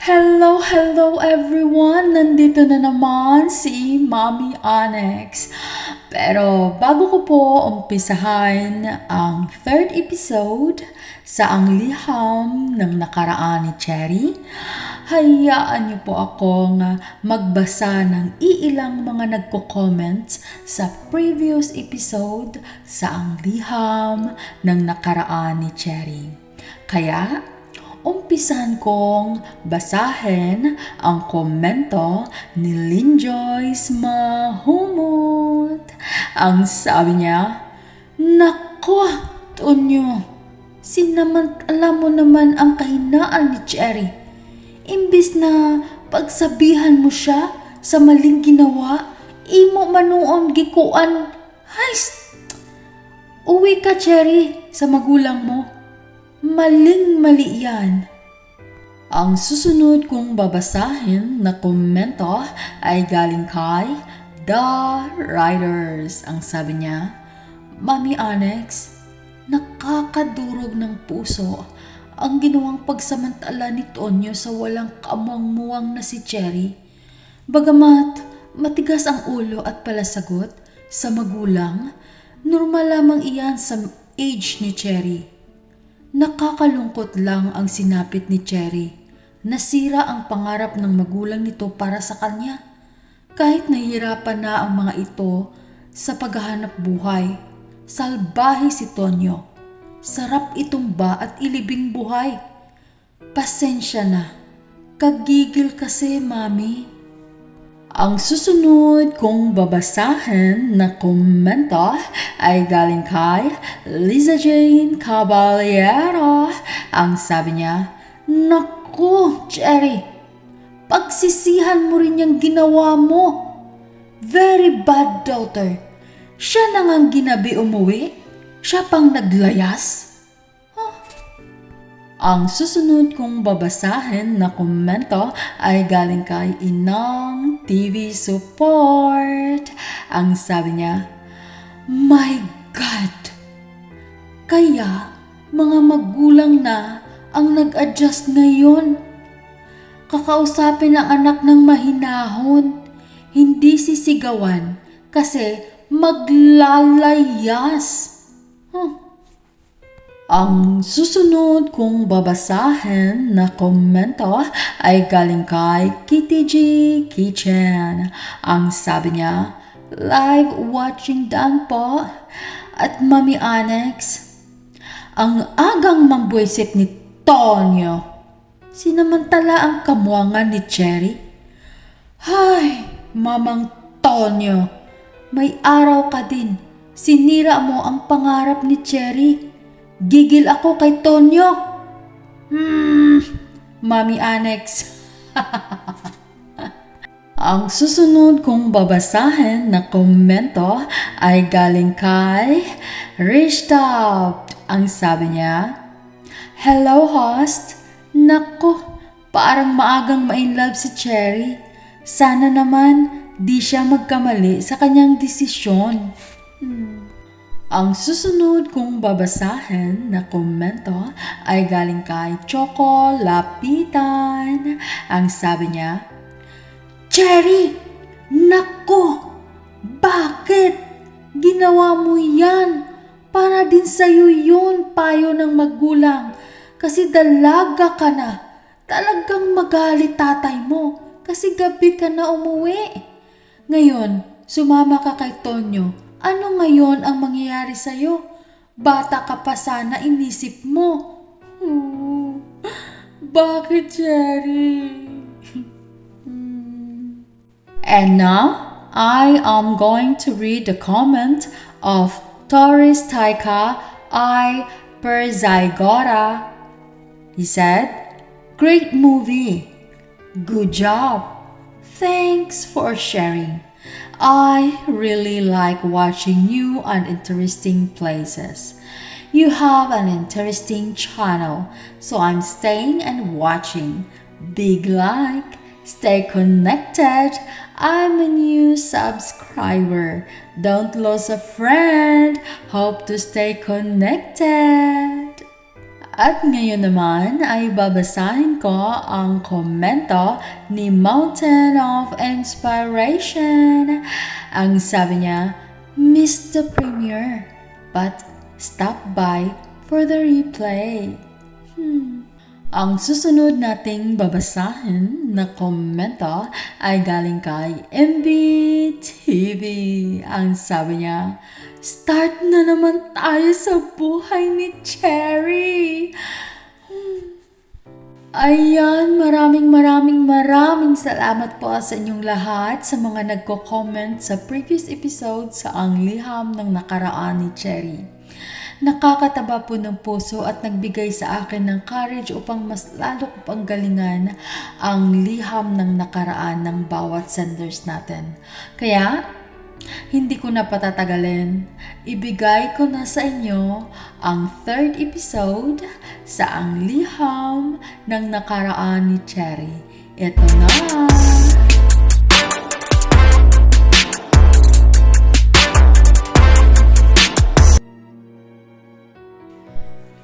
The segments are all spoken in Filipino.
Hello, hello everyone! Nandito na naman si Mommy Onyx. Pero bago ko po umpisahan ang third episode sa Ang Liham ng Nakaraan ni Cherry, hayaan niyo po akong magbasa ng iilang mga nagko-comments sa previous episode sa Ang Liham ng Nakaraan ni Cherry. Kaya, umpisahan kong basahin ang komento ni Lynn Joyce Mahumot. Ang sabi niya, Nako, Tonyo, sinamantala mo naman ang kahinaan ni Cherry. Imbis na pagsabihan mo siya sa maling ginawa, imo manuon gikuan. Hay, uwi ka, Cherry, sa magulang mo. Maling-mali yan. Ang susunod kong babasahin na komento ay galing kay The Riders. Ang sabi niya, Mami Onyx, nakakadurog ng puso ang ginawang pagsamantala ni Tonyo sa walang kamuang-muwang na si Cherry. Bagamat matigas ang ulo at palasagot sa magulang, normal lamang iyan sa age ni Cherry. Nakakalungkot lang ang sinapit ni Cherry. Nasira ang pangarap ng magulang nito para sa kanya. Kahit nahihirapan na ang mga ito sa paghahanap buhay, salbahe si Tonyo. Sarap itumba at ilibing buhay. Pasensya na. Kagigil kasi, Mami. Ang susunod kong babasahin na komento ay galing kay Liza Jane Caballero. Ang sabi niya, Naku, Cherry, pagsisihan mo rin yung ginawa mo. Very bad daughter. Siya na ngang ginabi umuwi. Siya pang naglayas. Ang susunod kong babasahin na komento ay galing kay Inang TV Support. Ang sabi niya, My God! Kaya mga magulang na ang nag-adjust ngayon. Kakausapin ang anak ng mahinahon, hindi sisigawan kasi maglalayas. Huh. Ang susunod kong babasahin na komento ay galing kay Kitty G Kitchen. Ang sabi niya, live watching dan po at Mami Annex. Ang agang mambuisit ni Tonyo. Sinamantala ang kamuangan ni Cherry. Hay, Mamang Tonyo, may araw ka din. Sinira mo ang pangarap ni Cherry. Gigil ako kay Tonyo. Hmm, Mami Annex. Ang susunod kong babasahin na komento ay galing kay Rishtop. Ang sabi niya, Hello host, nako, parang maagang ma-inlove si Cherry. Sana naman di siya magkamali sa kanyang desisyon. Hmm. Ang susunod kong babasahin na komento ay galing kay Choco Lapitan. Ang sabi niya, Cherry! Nako! Bakit? Ginawa mo yan? Para din sa'yo yun, payo ng magulang. Kasi dalaga ka na. Talagang magalit tatay mo kasi gabi ka na umuwi. Ngayon, sumama ka kay Tonyo ano ngayon ang mangyayari sa'yo? Bata ka pa sana inisip mo. Oh, bakit, Cherry? And now, I am going to read the comment of Taurus Taika I Perzygora. He said, Great movie. Good job. Thanks for sharing. I really like watching you on interesting places. You have an interesting channel, so I'm staying and watching. Big like, stay connected. I'm a new subscriber. Don't lose a friend. Hope to stay connected. At ngayon naman ay babasahin ko ang komento ni Mountain of Inspiration. Ang sabi niya, Mr. Premier, but stop by for the replay. Hmm. Ang susunod nating babasahin na komento ay galing kay MB TV. Ang sabi niya, Start na naman tayo sa buhay ni Cherry. Ayan, maraming maraming maraming salamat po sa inyong lahat sa mga nagko-comment sa previous episode sa Ang Liham ng Nakaraan ni Cherry. Nakakataba po ng puso at nagbigay sa akin ng courage upang mas lalo ko pang galingan ang liham ng nakaraan ng bawat senders natin. Kaya, hindi ko na patatagalin. Ibigay ko na sa inyo ang third episode sa Ang Liham ng Nakaraan ni Cherry. Ito na!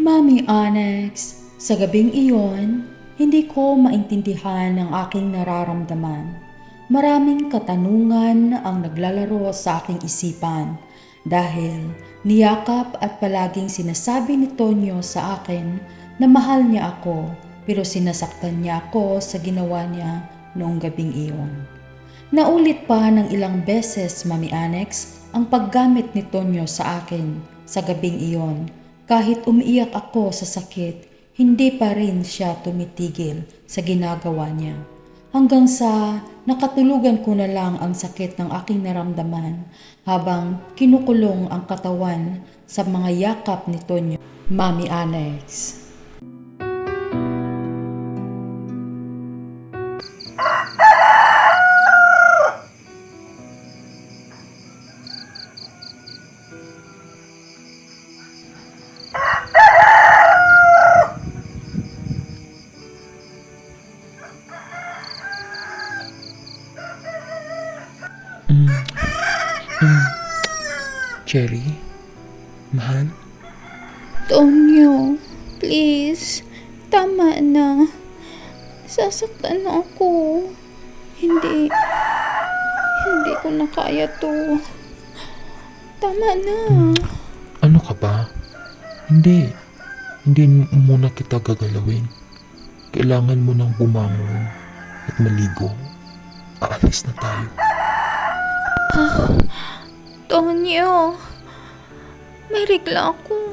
Mami Onyx, sa gabing iyon, hindi ko maintindihan ang aking nararamdaman. Maraming katanungan ang naglalaro sa aking isipan dahil niyakap at palaging sinasabi ni Tonyo sa akin na mahal niya ako pero sinasaktan niya ako sa ginawa niya noong gabing iyon. Naulit pa ng ilang beses, Mami Annex, ang paggamit ni Tonyo sa akin sa gabing iyon. Kahit umiiyak ako sa sakit, hindi pa rin siya tumitigil sa ginagawa niya. Hanggang sa nakatulugan ko na lang ang sakit ng aking naramdaman habang kinukulong ang katawan sa mga yakap ni Tonyo. Mami Annex. Cherry? Mahal? Tonyo, please, tama na. Sasaktan na ako. Hindi, hindi ko na kaya to. Tama na. Ano ka ba? Hindi. Hindi mo muna kita gagalawin. Kailangan mo nang bumangon at maligo. Aalis na tayo. Tonyo, may regla ako.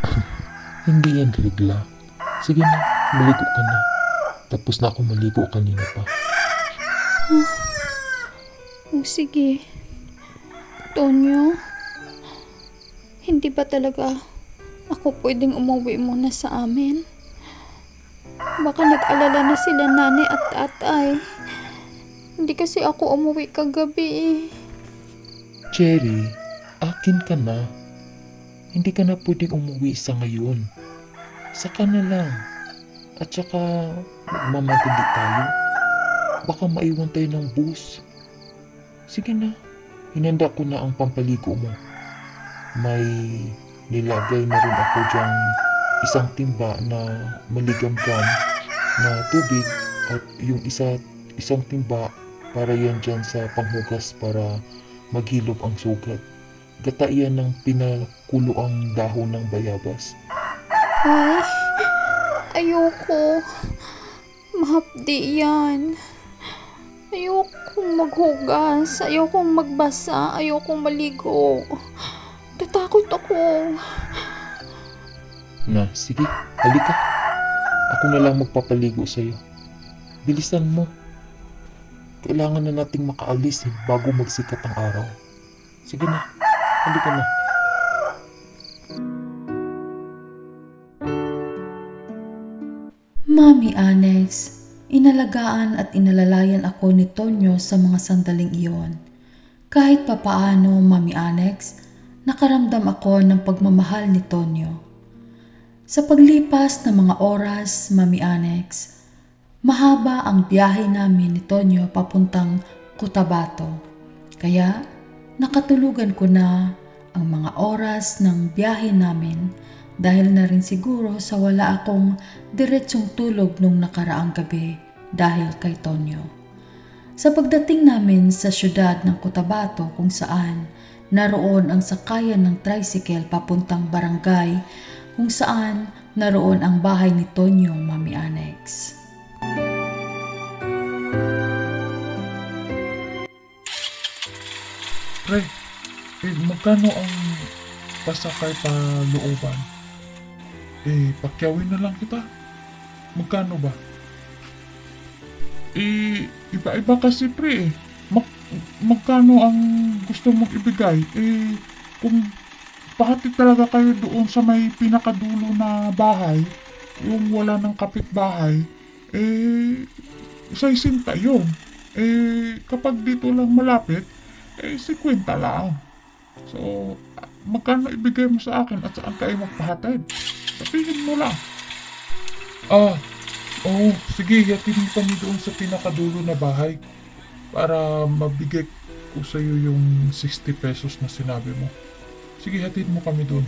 Hindi yan regla. Sige na, maligo ka na. Tapos na ako maligo kanina pa. O sige. Tonyo, hindi ba talaga ako pwedeng umuwi muna sa amin? Baka nag-alala na sila nanay at tatay. Hindi kasi ako umuwi kagabi eh. Cherry, akin ka na. Hindi ka na pwedeng umuwi sa ngayon. Saka na lang. At saka, magmamadali tayo. Baka maiwan tayo ng bus. Sige na. Hinanda ko na ang pampaligo mo. May nilagay na rin ako dyan isang timba na maligamgam na tubig at yung isa isang timba para yan dyan sa panghugas para maghilom ang sugat. Gata yan ng pinakulo ang dahon ng bayabas. Ay, ayoko. Mahapdi yan. Ayokong maghugas. Ayokong magbasa. Ayokong maligo. Tatakot ako. Na, sige, halika. Ako na lang magpapaligo sa'yo. Bilisan mo. Kailangan na nating makaalis eh, bago magsikat ang araw. Sige na, halika na. Mami Annex, inalagaan at inalalayan ako ni Tonyo sa mga sandaling iyon. Kahit papaano, Mami Annex, nakaramdam ako ng pagmamahal ni Tonyo. Sa paglipas ng mga oras, Mami Annex, mahaba ang biyahe namin ni Tonyo papuntang Cotabato. Kaya nakatulugan ko na ang mga oras ng biyahe namin Dahil na rin siguro sa wala akong diretsong tulog nung nakaraang gabi dahil kay Tonyo. Sa pagdating namin sa syudad ng Cotabato kung saan naroon ang sakayan ng tricycle papuntang barangay kung saan naroon ang bahay ni Tonyo, Mami Annex. Pre, eh, magkano ang pasakay pa looban? Eh, pakyawin na lang kita. Magkano ba? Eh, iba-iba kasi pre eh. Mag, magkano ang gusto mong ibigay? Eh, kung pakati talaga kayo doon sa may pinakadulo na bahay, yung wala ng kapitbahay, eh, sa isinta yun. Eh, kapag dito lang malapit, eh, 50 lang. So, magkano ibigay mo sa akin at saan kayo magpahatid? Sabihin mo lang. Ah, oh, sige, yatin mo kami doon sa pinakadulo na bahay para mabigay ko sa iyo yung 60 pesos na sinabi mo. Sige, hatid mo kami doon.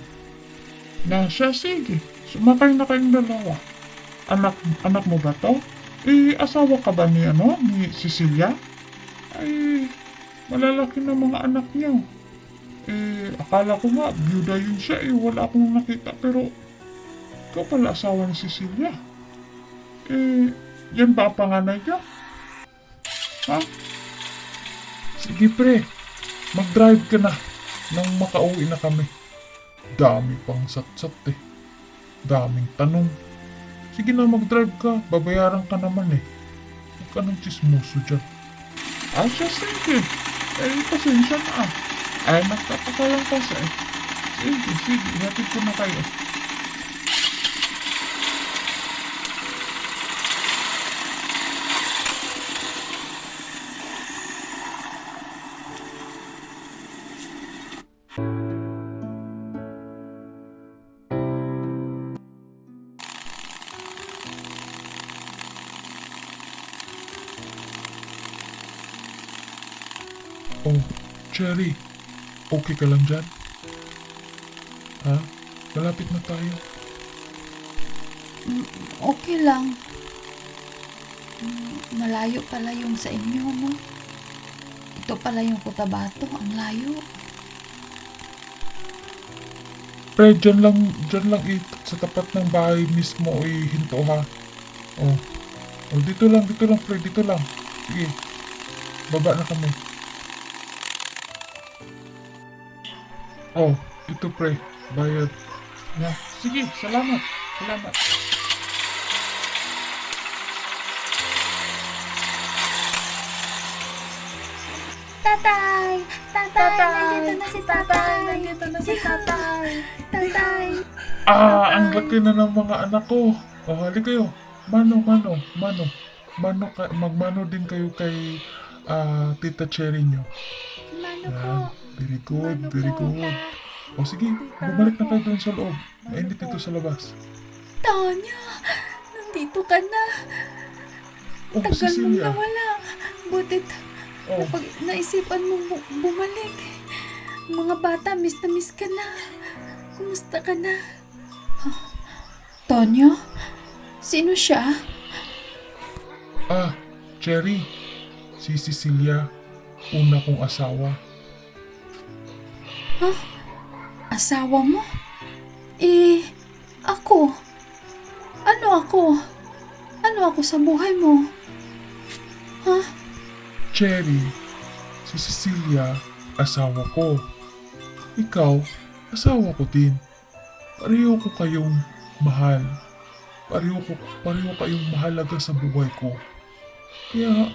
Na siya, sige. Sumakay na kayong dalawa. Anak, anak mo ba to? Eh, asawa ka ba ni, ano, ni Cecilia? Ay, malalaki na mga anak niyo. Eh, akala ko nga, byuda yun siya eh. Wala akong nakita. Pero, ikaw pala asawa ni Cecilia. Eh, yan ba ang panganay niya? Ha? Sige pre, mag-drive ka na nang makauwi na kami. Dami pang satsat eh. Daming tanong. Sige na mag-drive ka, babayaran ka naman eh. Huwag ka ng chismoso dyan. Ah, siya sige. Eh, pasensya na. Ay, nagtatakalang kasi. eh. Sige, sige, hatid ko na kayo. Okay ka lang dyan? Ha? Malapit na tayo. Okay lang. Mm, Malayo pala yung sa inyo, no? Ito pala yung Cotabato, ang layo. Pre, dyan lang, dyan lang eh, sa tapat ng bahay mismo eh, hinto ha. Oh. Oh, dito lang, dito lang pre, dito lang. Sige. Baba na kami. Oh, ito pre, bayad. Na, sige, salamat. Salamat. Tatay! Tatay! Nandito na si tatay! Nandito na si tatay! Tatay! Ah, ang laki na ng mga anak ko. Oh, hali kayo. Mano, mano, mano. Mano ka, magmano din kayo kay ah, Tita Cherry nyo. Mano Yan. Very good, very good. O sige, bumalik na kayo doon sa loob. Mainit dito sa labas. Tanya! Nandito ka na! Oh, Tagal mong Cecilia. nawala! Butit Oh, Pag naisipan mo bu- bumalik, mga bata, miss na miss ka na. Kumusta ka na? Tonyo? Sino siya? ah, Cherry. Si Cecilia. Una kong asawa. Asawa mo? Eh, ako? Ano ako? Ano ako sa buhay mo? Ha? Cherry. Si Cecilia, asawa ko. Ikaw, asawa ko din. Pareho ko kayong mahal. Pareho, ko, pareho kayong mahalaga sa buhay ko. Kaya,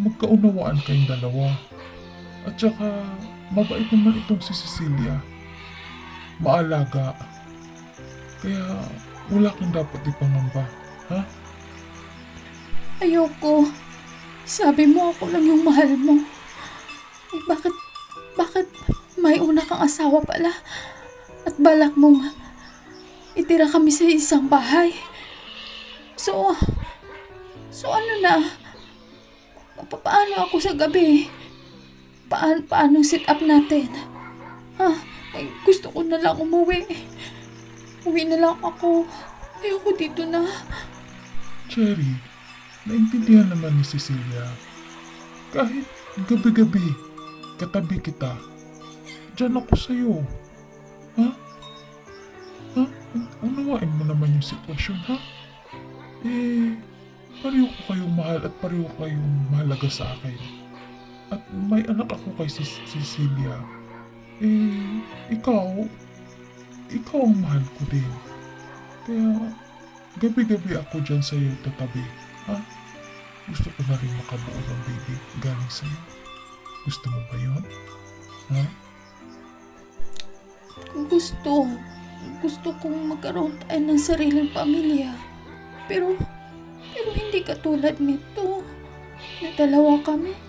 magkaunawaan kayong dalawa. At saka, mabait naman itong si Cecilia. Maalaga. Kaya, wala kang dapat ipangamba. Ha? Ayoko. Sabi mo ako lang yung mahal mo. Eh bakit, bakit may una kang asawa pala? At balak mong itira kami sa isang bahay. So, so ano na? Pa- paano ako sa gabi? Paan, paano sit up natin? Ha? Eh, gusto ko na lang umuwi. Uwi na lang ako. Ayoko dito na. Cherry, naintindihan naman ni Cecilia. Kahit gabi-gabi, katabi kita. Diyan ako sa'yo. Ha? Ha? Unawain mo naman yung sitwasyon, ha? Eh, pareho ko kayong mahal at pareho kayong mahalaga sa akin. At may anak ako kay Cis- Cecilia. Eh, ikaw, ikaw ang mahal ko din. Kaya, gabi-gabi ako dyan sa iyo tatabi. Ha? Gusto ko na rin makabuo ng baby galing sa iyo. Gusto mo ba yun? Ha? Gusto. Gusto kong magkaroon tayo ng sariling pamilya. Pero, pero hindi katulad nito. Na dalawa kami.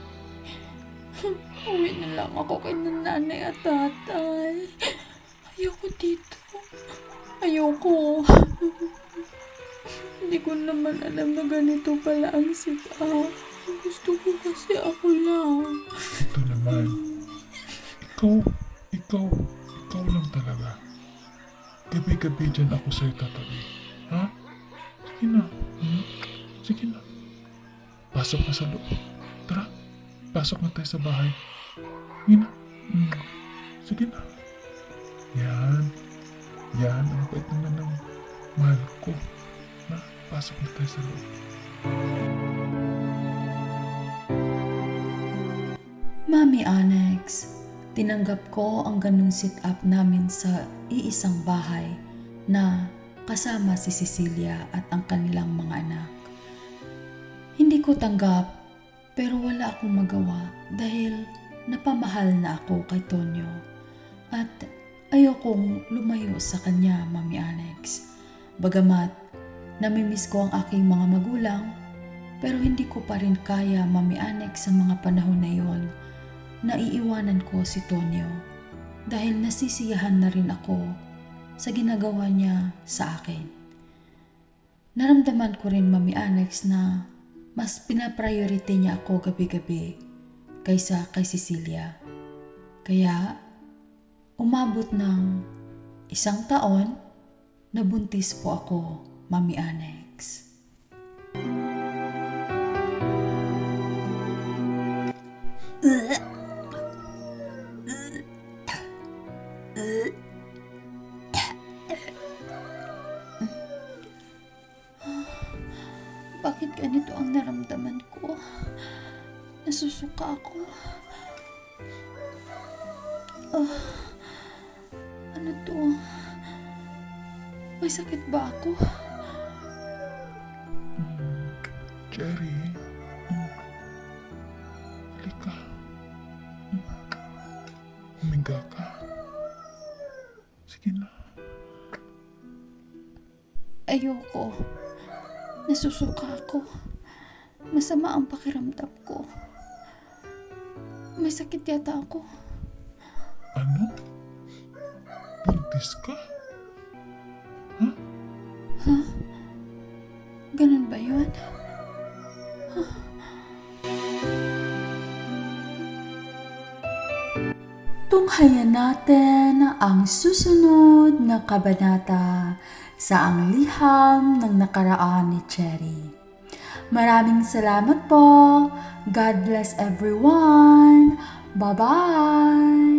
Uwi na lang ako kay nanay at tatay. Ayoko dito. Ayoko. hindi ko naman alam na ganito pala ang sita. Gusto ko kasi ako lang. Ito naman. Ikaw, ikaw, ikaw lang talaga. Gabi-gabi dyan ako sa'yo tatabi. Ha? Sige na. Hmm? Sige na. Pasok na sa loob. Tara. Pasok na tayo sa bahay. Na. Hmm. Sige na. Yan. Yan. Ang bait naman ng mahal ko. Na, pasok na tayo sa loob. Mami Annex, tinanggap ko ang ganung sit-up namin sa iisang bahay na kasama si Cecilia at ang kanilang mga anak. Hindi ko tanggap pero wala akong magawa dahil napamahal na ako kay Tonyo at ayokong lumayo sa kanya, Mami Annex. Bagamat namimiss ko ang aking mga magulang pero hindi ko pa rin kaya, Mami Annex, sa mga panahon na yon naiiwanan ko si Tonyo dahil nasisiyahan na rin ako sa ginagawa niya sa akin. Naramdaman ko rin, Mami Annex, na mas pinapriority niya ako gabi-gabi kaysa kay Cecilia. Kaya, umabot ng isang taon, nabuntis po ako, Mami Annex. Bakit Nasusuka ako. Ah, ano to? May sakit ba ako? Cherry. Halika. Huminga ka. Sige na. Ayoko. Nasusuka ako. Masama ang pakiramdam ko. May sakit yata ako. Ano? Buntis ka? Ganun ba yun? Tunghayan natin ang susunod na kabanata sa ang liham ng nakaraan ni Cherry. Maraming salamat po. God bless everyone. Bye-bye.